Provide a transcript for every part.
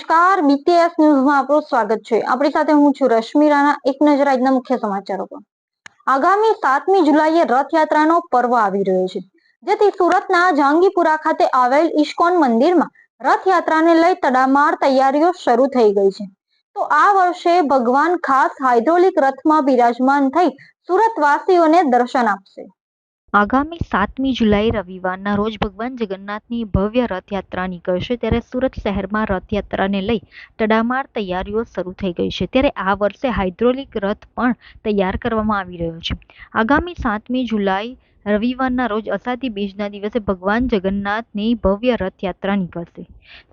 નમસ્કાર બીટીએસ ન્યૂઝમાં આપનું સ્વાગત છે. આપણી સાથે હું છું રશ્મિ રાણા, એક નજર આજના મુખ્ય સમાચારો પર. આગામી સાતમી જુલાઈએ રથયાત્રાનો પર્વ આવી રહ્યો છે. જેથી સુરતના જહાંગીપુરા ખાતે આવેલ ઇસ્કોન મંદિરમાં રથયાત્રાને લઈ તડામાર તૈયારીઓ શરૂ થઈ ગઈ છે. તો આ વર્ષે ભગવાન ખાસ હાઇડ્રોલિક રથમાં બિરાજમાન થઈ સુરતવાસીઓને દર્શન આપશે. આગામી સાતમી જુલાઈ રવિવારના રોજ ભગવાન જગન્નાથની ભવ્ય રથયાત્રા નીકળશે. ત્યારે સુરત શહેરમાં રથયાત્રાને લઈ તડામાર તૈયારીઓ શરૂ થઈ ગઈ છે. ત્યારે આ વર્ષે હાઇડ્રોલિક રથ પણ તૈયાર કરવામાં આવી રહ્યો છે. આગામી સાતમી જુલાઈ રવિવારના રોજ અષાઢી બીજના દિવસે ભગવાન જગન્નાથની ભવ્ય રથયાત્રા નીકળશે.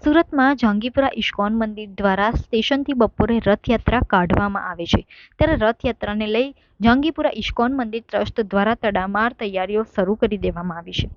સુરતમાં જહાંગીપુરા ઇસ્કોન મંદિર દ્વારા સ્ટેશનથી બપોરે રથયાત્રા કાઢવામાં આવે છે. ત્યારે રથયાત્રાને લઈ જહાંગીપુરા ઇસ્કોન મંદિર ટ્રસ્ટ દ્વારા તડામાર તૈયારીઓ શરૂ કરી દેવામાં આવી છે.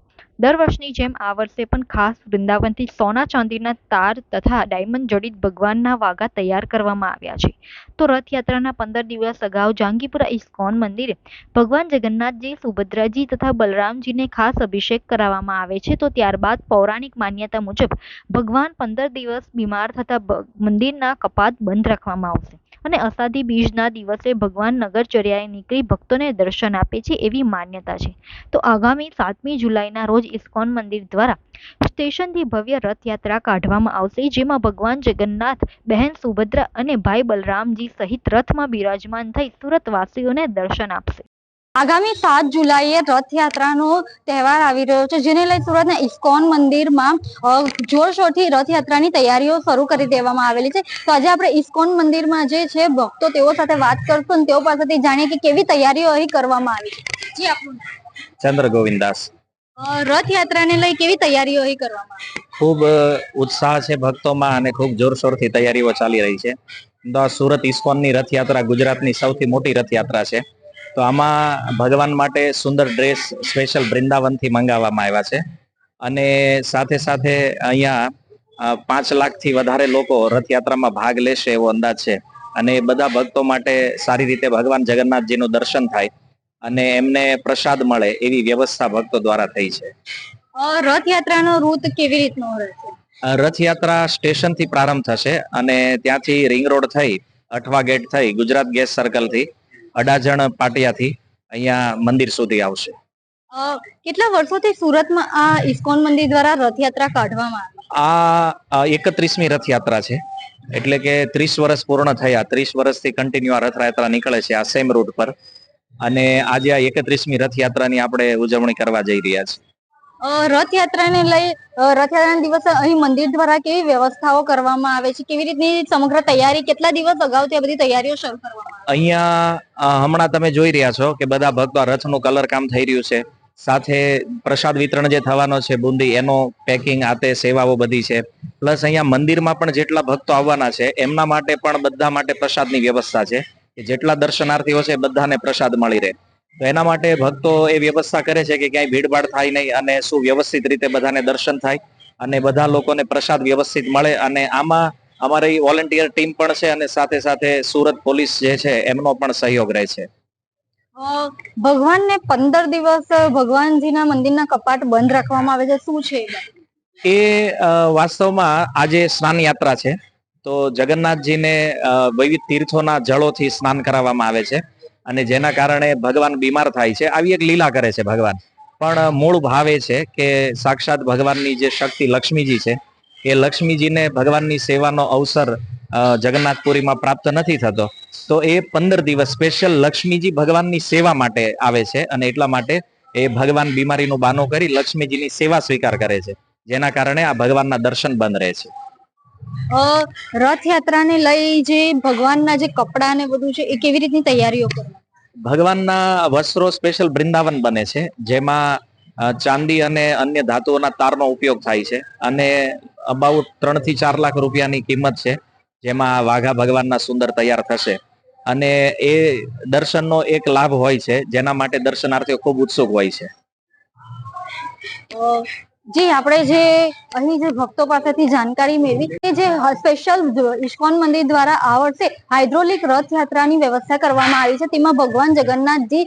દર વર્ષની જેમ આ વર્ષે પણ ખાસ વૃંદાવનથી સોના ચાંદીના તાર તથા ડાયમંડ જડિત ભગવાનના વાઘા તૈયાર કરવામાં આવ્યા છે. તો રથયાત્રાના પંદર દિવસ અગાઉ જાંગીપુરા ઇસ્કોન મંદિરે ભગવાન જગન્નાથજી, સુભદ્રાજી તથા બલરામજીને ખાસ અભિષેક કરાવવામાં આવે છે. તો ત્યારબાદ પૌરાણિક માન્યતા મુજબ ભગવાન પંદર દિવસ બીમાર થતા મંદિરના કપાટ બંધ રાખવામાં આવશે. અને અષાઢી બીજના દિવસે ભગવાન નગરચર્યાએ નીકળી ભક્તોને દર્શન આપે છે એવી માન્યતા છે. તો આગામી સાતમી જુલાઈના રોજ ઇસ્કોન મંદિર દ્વારા સ્ટેશનથી ભવ્ય રથયાત્રા કાઢવામાં આવશે, જેમાં ભગવાન જગન્નાથ, બહેન સુભદ્રા અને ભાઈ બલરામજી સહિત રથમાં બિરાજમાન થઈ સુરતવાસીઓને દર્શન આપશે. આગામી સાત જુલાઈએ રથયાત્રાનો તહેવાર આવી રહ્યો છે જેને લઈ સુરતના ઇસ્કોન મંદિરમાં જોરશોરથી રથયાત્રાની તૈયારીઓ શરૂ કરી દેવામાં આવેલી છે. તો આજે આપણે ઇસ્કોન મંદિરમાં જે છે ભક્તો તેઓ સાથે વાત કરશું અને તેઓ પાસેથી જાણીએ કે કેવી તૈયારીઓ અહીં કરવામાં આવી છે. જી આપણું ચંદ્ર ગોવિંદાસ. રથયાત્રાને લઈ કેવી તૈયારીઓ અહીં કરવામાં આવી ખૂબ ઉત્સાહ છે ભક્તોમાં અને ખૂબ જોરશોરથી તૈયારીઓ ચાલી રહી છે. સુરત ઇસ્કોનની રથયાત્રા ગુજરાતની સૌથી મોટી રથયાત્રા છે. તો આમાં ભગવાન માટે સુંદર ડ્રેસ સ્પેશિયલ વૃંદાવનથી મંગાવવામાં આવ્યા છે. અને સાથે સાથે અહીંયા પાંચ લાખથી વધારે લોકો રથયાત્રામાં ભાગ લેશે એવો અંદાજ છે. અને બધા ભક્તો માટે સારી રીતે ભગવાન જગન્નાથજીનું દર્શન થાય અને એમને પ્રસાદ મળે એવી વ્યવસ્થા ભક્તો દ્વારા થઈ છે. રથયાત્રાનો રૂટ કેવી રીતનો રહેશે રથયાત્રા સ્ટેશનથી પ્રારંભ થશે અને ત્યાંથી રિંગ રોડ થઈ અઠવા ગેટ થઈ ગુજરાત ગેસ સર્કલથી અડાજણ પાટિયાથી અહીંયા મંદિર સુધી આવશે. કેટલા વર્ષોથી સુરતમાં આ ઇસ્કોન મંદિર દ્વારા રથયાત્રા કાઢવામાં આ એકત્રીસમી રથયાત્રા છે. એટલે કે ત્રીસ વર્ષ પૂર્ણ થયા. ત્રીસ વર્ષથી કન્ટિન્યુ આ રથયાત્રા નીકળે છે આ સેમ રૂટ પર. અને આજે આ એકત્રીસમી રથયાત્રાની આપણે ઉજવણી કરવા જઈ રહ્યા છીએ. રથયાત્રાને લઈ રથયાત્રાના દિવસે અહીં મંદિર દ્વારા કેવી વ્યવસ્થાઓ કરવામાં આવે છે? કેવી રીતની સમગ્ર તૈયારી, કેટલા દિવસ અગાઉથી આ બધી તૈયારીઓ શરૂ કરવામાં અહીંયા હમણાં તમે જોઈ રહ્યા છો કે બધા ભક્તો રથનું કલર કામ થઈ રહ્યું છે. સાથે પ્રસાદ વિતરણ જે થવાનો છે, બુંદી, એનો પેકિંગ આતે સેવાઓ બધી છે. પ્લસ અહીંયા મંદિરમાં પણ જેટલા ભક્તો આવવાના છે, એમના માટે પણ બધા માટે પ્રસાદની વ્યવસ્થા છે. જેટલા દર્શનાર્થીઓ છે બધાને પ્રસાદ મળી રહે. તો એના માટે ભક્તો એ વ્યવસ્થા કરે છે કે ક્યાંય ભીડભાડ થાય નહીં અને શું વ્યવસ્થિત રીતે બધાને દર્શન થાય અને બધા લોકોને પ્રસાદ વ્યવસ્થિત મળે અને આમાં અમારી વોલેન્ટિયર ટીમ પણ છે અને સાથે સાથે સુરત પોલીસ જે છે એમનો પણ સહયોગ રહે છે. ભગવાન ભગવાનને પંદર દિવસ ભગવાનજીના મંદિરના કપાટ બંધ રાખવામાં આવે છે. શું છે એ? વાસ્તવમાં આજે સ્નાન યાત્રા છે. તો જગન્નાથજીને વિવિધ તીર્થોના જળોથી સ્નાન કરાવવામાં આવે છે. અને જેના કારણે ભગવાન બીમાર થાય છે. આવી એક લીલા કરે છે ભગવાન. પણ મૂળ ભાવે છે કે સાક્ષાત ભગવાનની જે શક્તિ લક્ષ્મીજી છે, એ લક્ષ્મીજીને ભગવાનની સેવાનો અવસર જગન્નાથપુરીમાં પ્રાપ્ત નથી થતો. તો એ પંદર દિવસ સ્પેશિયલ લક્ષ્મીજી ભગવાનની સેવા માટે આવે છે અને એટલા માટે એ ભગવાન બીમારીનું બાનો કરી લક્ષ્મીજીની સેવા સ્વીકાર કરે છે. જેના કારણે આ ભગવાનના દર્શન બંધ રહે છે. રથયાત્રાને લઈ જે ભગવાનના જે કપડા ને બધું છે, એ કેવી રીતની તૈયારીઓ કરવામાં ભગવાનના વસ્ત્રો સ્પેશિયલ બૃંદાવન બને છે, જેમાં ચાંદી અને અન્ય ધાતુઓના તારનો ઉપયોગ થાય છે અને અબાઉટ ત્રણથી ચાર લાખ રૂપિયાની કિંમત છે, જેમાં વાઘા ભગવાનના સુંદર તૈયાર થશે. અને એ દર્શનનો એક લાભ હોય છે, જેના માટે દર્શનાર્થીઓ ખૂબ ઉત્સુક હોય છે. જી આપણે જે અહીં જે ભક્તો પાસેથી જાણકારી મેળવી કે જે સ્પેશિયલ ઇસ્કોન મંદિર દ્વારા આ વર્ષે હાઇડ્રોલિક રથયાત્રાની વ્યવસ્થા કરવામાં આવી છે. તેમાં ભગવાન જગન્નાથજી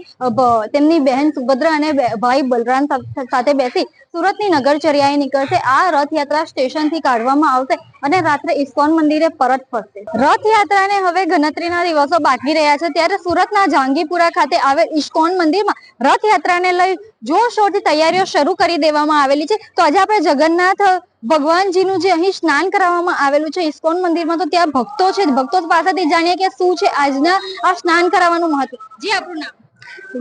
તેમની બહેન સુભદ્રા અને ભાઈ બલરામ સાથે બેસી સુરતની નગરચર્યાએ નીકળશે. આ રથયાત્રા સ્ટેશનથી કાઢવામાં આવશે અને રાત્રે ઇસ્કોન મંદિરે પરત ફરશે. રથયાત્રાને હવે ગણતરીના દિવસો બાકી રહ્યા છે. ત્યારે સુરતના જાંગીપુરા ખાતે આવેલ ઇસ્કોન મંદિરમાં રથયાત્રાને લઈ જોરશોરથી તૈયારીઓ શરૂ કરી દેવામાં આવેલી છે. તો આજે આપણે જગન્નાથ ભગવાનજીનું જે અહીં સ્નાન કરાવવામાં આવેલું છે ઇસ્કોન મંદિરમાં, તો ત્યાં ભક્તો છે. ભક્તો પાસેથી જાણીએ કે શું છે આજના આ સ્નાન કરાવવાનું મહત્વ. જી આપણું નામ?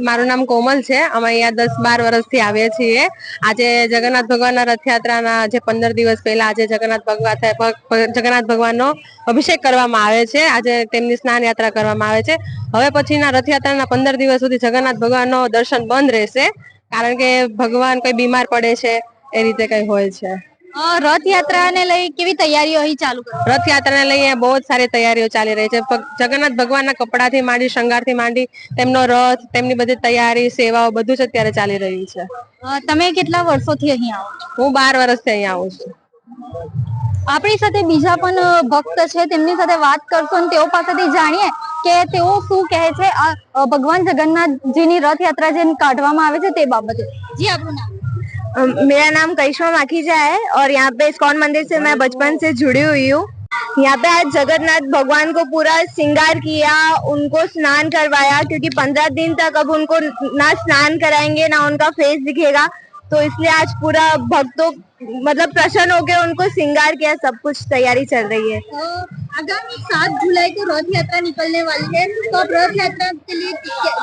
મારું નામ કોમલ છે. અમે અહીંયા દસ બાર વર્ષથી આવીએ છીએ. આજે જગન્નાથ ભગવાનના રથયાત્રાના જે પંદર દિવસ પહેલા આજે જગન્નાથ ભગવાન જગન્નાથ ભગવાનનો અભિષેક કરવામાં આવે છે. આજે તેમની સ્નાન યાત્રા કરવામાં આવે છે. હવે પછીના રથયાત્રાના પંદર દિવસ સુધી જગન્નાથ ભગવાનનો દર્શન બંધ રહેશે. કારણ કે ભગવાન કોઈ બીમાર પડે છે, એ રીતે કઈ હોય છે. રથયાત્રાને લઈ કેવી તૈયારીઓ અહીં ચાલુ રથયાત્રાને લઈ બહુ જ સારી તૈયારીઓ ચાલી રહી છે. જગન્નાથ ભગવાનના કપડાથી માંડી શણગારથી માંડી તેમનો રથ તેમની બધી તૈયારી સેવાઓ બધું જ અત્યારે ચાલી રહ્યું છે. તમે કેટલા વર્ષોથી અહીં આવો છો? હું બાર વર્ષથી અહીંયા આવું છું. આપણી સાથે બીજા પણ ભક્ત છે તેમની સાથે વાત કરશો અને તેઓ પાસેથી જાણીએ કે તેઓ શું કહે છે ભગવાન જગન્નાથજીની રથયાત્રા જે કાઢવામાં આવે છે તે બાબતે. જી આપણું નામ? मेरा नाम करिश्मा माखीजा है और यहाँ पे इस्कॉन मंदिर से मैं बचपन से जुड़ी हुई हूँ। यहाँ पे आज जगन्नाथ भगवान को पूरा श्रृंगार किया, उनको स्नान करवाया, क्योंकि पंद्रह दिन तक अब उनको ना स्नान कराएँगे, ना उनका फेस दिखेगा। तो इसलिए आज पूरा भक्तों मतलब प्रसन्न होकर उनको श्रृंगार किया सब कुछ तैयारी चल रही है। आगामी सात जुलाई को रथ यात्रा निकलने वाली है तो आप रथ यात्रा के लिए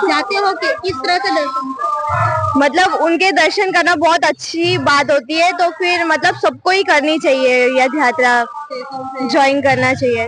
जाते हो कि किस तरह से दर्शन? मतलब उनके दर्शन करना बहुत अच्छी बात होती है तो फिर मतलब सबको ही करनी चाहिए यह यात्रा ज्वाइन करना चाहिए।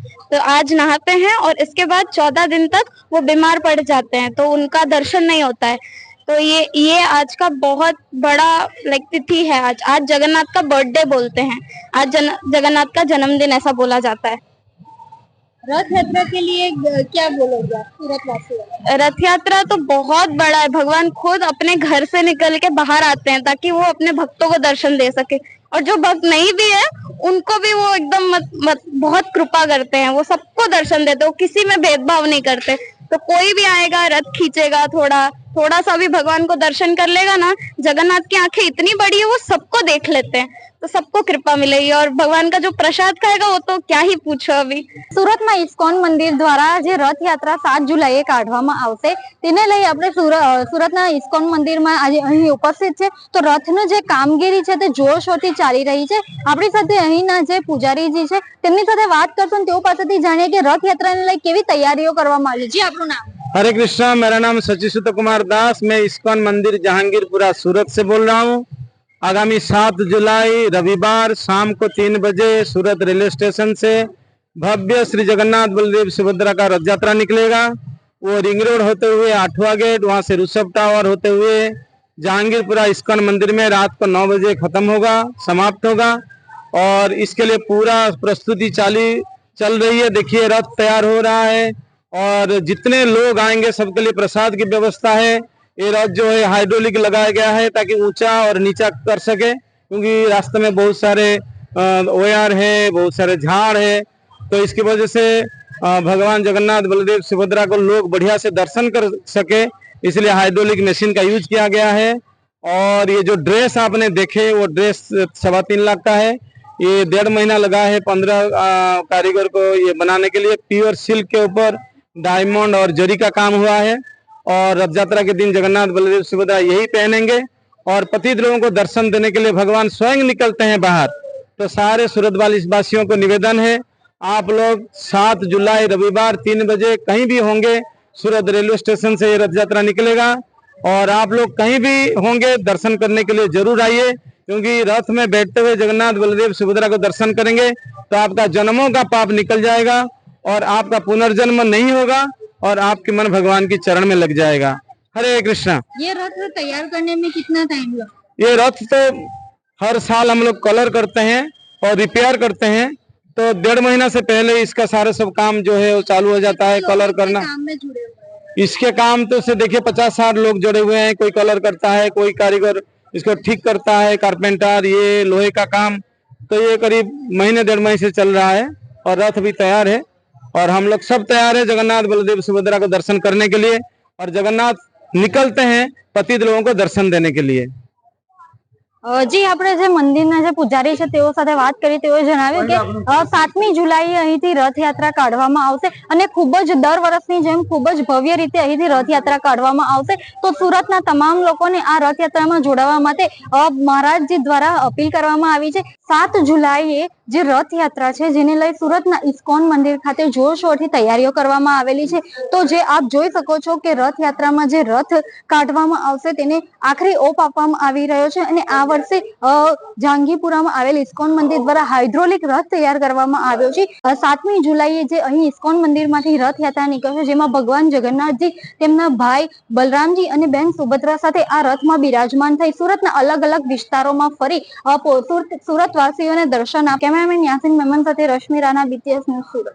तो आज नहाते हैं और इसके बाद चौदह दिन तक वो बीमार पड़ जाते हैं तो उनका दर्शन नहीं होता है। तो ये ये आज का बहुत बड़ा लाइक तिथि है आज। आज जगन्नाथ का बर्थडे बोलते हैं। आज जन, जगन्नाथ का जन्मदिन ऐसा बोला जाता है। रथ यात्रा के लिए क्या बोलोगे आप? रथ यात्रा तो बहुत बड़ा है। भगवान खुद अपने घर से निकल के बाहर आते हैं ताकि वो अपने भक्तों को दर्शन दे सके। और जो भक्त नहीं भी है उनको भी वो एकदम मत, मत, बहुत कृपा करते हैं वो सबको दर्शन देते हैं वो किसी में भेदभाव नहीं करते तो कोई भी आएगा रथ खींचेगा थोड़ा थोड़ा सा भी भगवान को दर्शन कर लेगा ना जगन्नाथ की आंखें इतनी बड़ी है वो सबको देख लेते हैं तो सबको कृपा मिलेगी और भगवान का जो प्रसाद खाएगा वो तो क्या ही पूछो अभी સુરતમાં ઇસ્કોન મંદિર દ્વારા જે રથયાત્રા સાત જુલાઈએ કાઢવામાં આવશે તેને લઈ આપણે સુર- અ, સુરતના ઇસ્કોન મંદિરમાં આજે અહીં ઉપસ્થિત છે તો રથનું જે કામગીરી છે તે જોરશોરથી ચાલી રહી છે આપણી સાથે અહીંના જે પૂજારીજી છે તેમની સાથે વાત કરશું અને તેઓ પાસેથી જાણીએ કે રથયાત્રાને લઈ કેવી તૈયારીઓ કરવામાં આવી છે જી આપણું નામ हरे कृष्णा, मेरा नाम सचिसुत कुमार दास। मैं इस्कॉन मंदिर, जहांगीरपुरा, सूरत से बोल रहा हूँ। आगामी सात जुलाई, रविवार, शाम को तीन बजे सूरत रेलवे स्टेशन से भव्य श्री जगन्नाथ बलदेव सुभद्रा का रथ यात्रा निकलेगा। वो रिंग रोड होते हुए, आठवा गेट, वहाँ से ऋषभ टावर होते हुए जहांगीरपुरा इस्कॉन मंदिर में रात को नौ बजे खत्म होगा, समाप्त होगा। और इसके लिए पूरा प्रस्तुति चाली चल रही है। देखिए, रथ तैयार हो रहा है। और जितने लोग आएँगे, सबके लिए प्रसाद की व्यवस्था है। ये रथ जो है हाइड्रोलिक लगाया गया है ताकि ऊँचा और नीचा कर सके, क्योंकि रास्ते में बहुत सारे ओयार है, बहुत सारे झाड़ है। तो इसकी वजह से भगवान जगन्नाथ बलदेव सुभद्रा को लोग बढ़िया से दर्शन कर सके, इसलिए हाइड्रोलिक मशीन का यूज़ किया गया है। और ये जो ड्रेस आपने देखे, वो ड्रेस सवा तीन लाख का है। ये डेढ़ महीना लगा है पंद्रह कारीगर को ये बनाने के लिए। प्योर सिल्क के ऊपर डायमंड और जरी का काम हुआ है और रथ यात्रा के दिन जगन्नाथ बलदेव सुभद्रा यही पहनेंगे और पतित लोगों को दर्शन देने के लिए भगवान स्वयं निकलते हैं बाहर। तो सारे सूरत वासियों को निवेदन है, आप लोग सात जुलाई रविवार तीन बजे कहीं भी होंगे, सूरत रेलवे स्टेशन से ये रथ यात्रा निकलेगा और आप लोग कहीं भी होंगे, दर्शन करने के लिए ज़रूर आइए, क्योंकि रथ में बैठते हुए जगन्नाथ बलदेव सुभद्रा को दर्शन करेंगे तो आपका जन्मों का पाप निकल जाएगा। और आपका पुनर्जन्म नहीं होगा और आपके मन भगवान के चरण में लग जाएगा। हरे कृष्णा। ये रथ तैयार करने में कितना टाइम लगा? ये रथ तो हर साल हम लोग कलर करते हैं और रिपेयर करते हैं। तो डेढ़ महीना से पहले इसका सारा सब काम जो है वो चालू हो जाता है कलर करना। इसके काम तो से देखिए पचास साठ लोग जुड़े हुए हैं कोई कलर करता है कोई कारीगर इसको ठीक करता है कारपेंटर ये लोहे का काम। तो ये करीब महीने डेढ़ महीने से चल रहा है और रथ भी तैयार है। और हम लोग सब तैयार है जगन्नाथ बलदेव सुभद्रा को दर्शन करने के लिए और जगन्नाथ निकलते हैं पतित लोगों को दर्शन देने के लिए અ, જી આપણે જે મંદિરના જે પૂજારી છે તેઓ સાથે વાત કરી તેઓએ જણાવ્યું કે અ, સાતમી જુલાઈએ અહીંથી રથયાત્રા કાઢવામાં આવશે અને ખૂબ જ દર વર્ષની જેમ ખૂબ જ ભવ્ય રીતે અહીંથી રથયાત્રા કાઢવામાં આવશે તો સુરતના તમામ લોકોને આ રથયાત્રામાં જોડાવા માટે અ, મહારાજજી દ્વારા અપીલ કરવામાં આવી છે સાત જુલાઈએ જે રથયાત્રા છે, જેને લઈ સુરતના ઇસ્કોન મંદિર ખાતે જોરશોરથી તૈયારીઓ કરવામાં આવેલી છે. તો જે આપ જોઈ શકો છો કે રથયાત્રામાં જે રથ કાઢવામાં આવશે, તેને આખરી ઓપ આપવામાં આવી રહ્યો છે અને આ વર્ષે જાંગીપુરામાં આવેલ ઇસ્કોન મંદિર દ્વારા હાઇડ્રોલિક રથ તૈયાર કરવામાં આવ્યો છે. સાતમી જુલાઈએ જે અહીં ઇસ્કોન મંદિરમાંથી રથયાત્રા નીકળશે જેમાં ભગવાન જગન્નાથજી, તેમના ભાઈ બલરામજી અને બેન સુભદ્રા સાથે આ રથમાં બિરાજમાન થઈ સુરતના અલગ અલગ વિસ્તારોમાં ફરી સુરતવાસીઓને દર્શન આપ. કેમેરામેન યાસીન મેમન સાથે રશ્મિ રાણા બીટીએસ ન્યૂઝ સુરત.